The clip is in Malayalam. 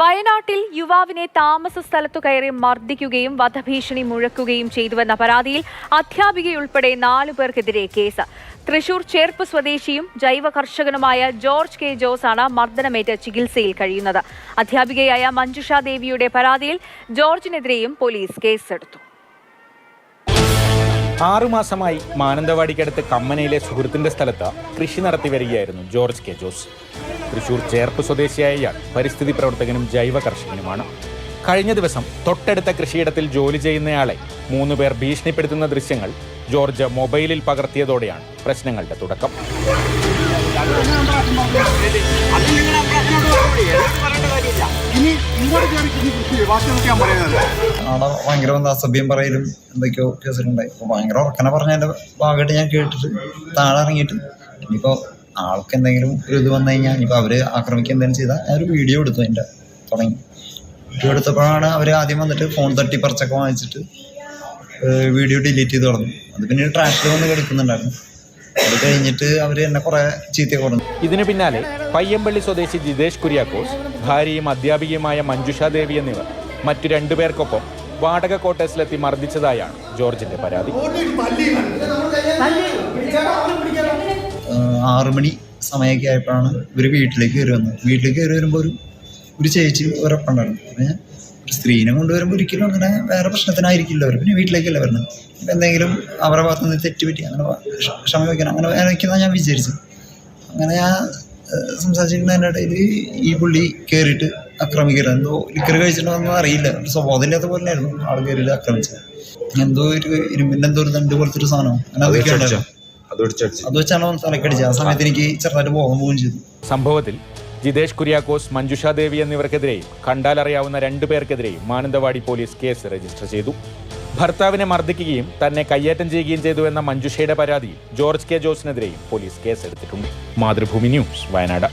വയനാട്ടിൽ യുവാവിനെ താമസ സ്ഥലത്തു കയറി മർദ്ദിക്കുകയും വധഭീഷണി മുഴക്കുകയും ചെയ്തുവെന്ന പരാതിയിൽ അധ്യാപികയുൾപ്പെടെ നാലു പേർക്കെതിരെ കേസ്. തൃശൂർ ചേർപ്പ് സ്വദേശിയും ജൈവ കർഷകനുമായ ജോർജ് കെ ജോസാണ് മർദ്ദനമേറ്റ് ചികിത്സയിൽ കഴിയുന്നത്. അധ്യാപികയായ മഞ്ജുഷ ദേവിയുടെ പരാതിയിൽ ജോർജിനെതിരെയും പോലീസ് കേസെടുത്തു. ആറുമാസമായി മാനന്തവാടിക്കടുത്ത് കമ്മനയിലെ സുഹൃത്തിന്റെ സ്ഥലത്ത് കൃഷി നടത്തി വരികയായിരുന്നു ജോർജ് കെ ജോസ്. തൃശൂർ ചേർപ്പ് സ്വദേശിയായ ഇയാൾ പരിസ്ഥിതി പ്രവർത്തകനും ജൈവ കർഷകനുമാണ്. കഴിഞ്ഞ ദിവസം തൊട്ടടുത്ത കൃഷിയിടത്തിൽ ജോലി ചെയ്യുന്നയാളെ മൂന്ന് പേർ ഭീഷണിപ്പെടുത്തുന്ന ദൃശ്യങ്ങൾ ജോർജ് മൊബൈലിൽ പകർത്തിയതോടെയാണ് പ്രശ്നങ്ങളുടെ തുടക്കം. ഇനി ഇങ്ങോട്ട് കയറി അസഭ്യം പറയലും എന്തൊക്കെയോ കേസിലുണ്ടായി. അപ്പോൾ ഭയങ്കര ഉറക്കനെ പറഞ്ഞതിന്റെ ഭാഗമായിട്ട് ഞാൻ കേട്ടിട്ട് താഴെ ഇറങ്ങിയിട്ട് ഇനിയിപ്പോൾ ആൾക്ക് എന്തെങ്കിലും ഒരു ഇത് വന്നു കഴിഞ്ഞാൽ ഇനിയിപ്പോൾ അവർ ആക്രമിക്കുക എന്തെങ്കിലും ചെയ്താൽ ഞാൻ ഒരു വീഡിയോ എടുത്തു അതിന്റെ തുടങ്ങി. വീഡിയോ എടുത്തപ്പോഴാണ് അവർ ആദ്യം വന്നിട്ട് ഫോൺ തട്ടി പറിച്ചൊക്കെ വാങ്ങിച്ചിട്ട് വീഡിയോ ഡിലീറ്റ് ചെയ്ത് തുടങ്ങി അത് പിന്നെ ട്രാക്ടർ വന്ന് കിടക്കുന്നുണ്ടായിരുന്നു. അത് കഴിഞ്ഞിട്ട് അവർ എന്നെ കുറെ ചീത്ത കൊടുത്തു ഇതിനു പിന്നാലെ പയ്യമ്പള്ളി സ്വദേശി ജിതേഷ് കുര്യാക്കോസ് ഭാര്യയും അധ്യാപികയുമായ മഞ്ജുഷ ദേവി എന്നിവർ മറ്റു രണ്ടുപേർക്കൊപ്പം വാടക ക്വാർട്ടേഴ്സിലെത്തി മർദ്ദിച്ചതായാണ് ജോർജിന്റെ പരാതി. ആറു മണി സമയമൊക്കെ ആയപ്പോഴാണ് ഇവർ വീട്ടിലേക്ക് കയറി വന്നത്. വീട്ടിലേക്ക് കയറി വരുമ്പോൾ ഒരു ഒരു ചേച്ചി ഒരപ്പുണ്ടായിരുന്നു അപ്പം ഞാൻ ഒരു സ്ത്രീനെ കൊണ്ടുവരുമ്പോൾ ഒരിക്കലും അങ്ങനെ വേറെ പ്രശ്നത്തിനായിരിക്കില്ല. അവർ പിന്നെ വീട്ടിലേക്കല്ല വരുന്നത് ഇപ്പം എന്തെങ്കിലും അവരുടെ ഭാഗത്ത് നിന്ന് തെറ്റ് പറ്റി അങ്ങനെ ക്ഷമ വയ്ക്കണം. അങ്ങനെ വയ്ക്കുന്നതാണ് ഞാൻ വിചാരിച്ചു. അങ്ങനെ ഞാൻ സംസാരിച്ചിരിക്കുന്നതിന്റെ ഇടയിൽ ഈ പുള്ളി കയറിയിട്ട് ആക്രമിക്കരുത് എന്തോ ലിക്കർ കഴിച്ചിട്ടുണ്ടെന്ന് അറിയില്ല. സ്വഭാവം സ്വബോധമില്ലാത്ത പോലെ ആയിരുന്നു ആൾ കയറിയിട്ട് ആക്രമിച്ചത് എന്തോ ഒരു ഇരുമ്പിന്റെ എന്തോ ഒരു തണ്ട് പോലത്തെ ഒരു സാധനം. അങ്ങനെ അതൊക്കെ ഉണ്ടായിരുന്നു അത് വെച്ചാണ് തലക്കടിച്ചത് ആ സമയത്ത് എനിക്ക് ചെറുതായിട്ട് ബോധം പോവുകയും ചെയ്തു. സംഭവത്തിൽ ജിതേഷ് കുര്യാക്കോസ് മഞ്ജുഷ ദേവി എന്നിവർക്കെതിരെയും കണ്ടാലറിയാവുന്ന രണ്ടു പേർക്കെതിരെയും മാനന്തവാടി പോലീസ് കേസ് രജിസ്റ്റർ ചെയ്തു. ഭർത്താവിനെ മർദ്ദിക്കുകയും തന്നെ കയ്യേറ്റം ചെയ്യുകയും ചെയ്തു എന്ന മഞ്ജുഷയുടെ പരാതി ജോർജ് കെ ജോസിനെതിരെയും പോലീസ് കേസെടുത്തിട്ടുണ്ട്. മാതൃഭൂമി ന്യൂസ് വയനാട്.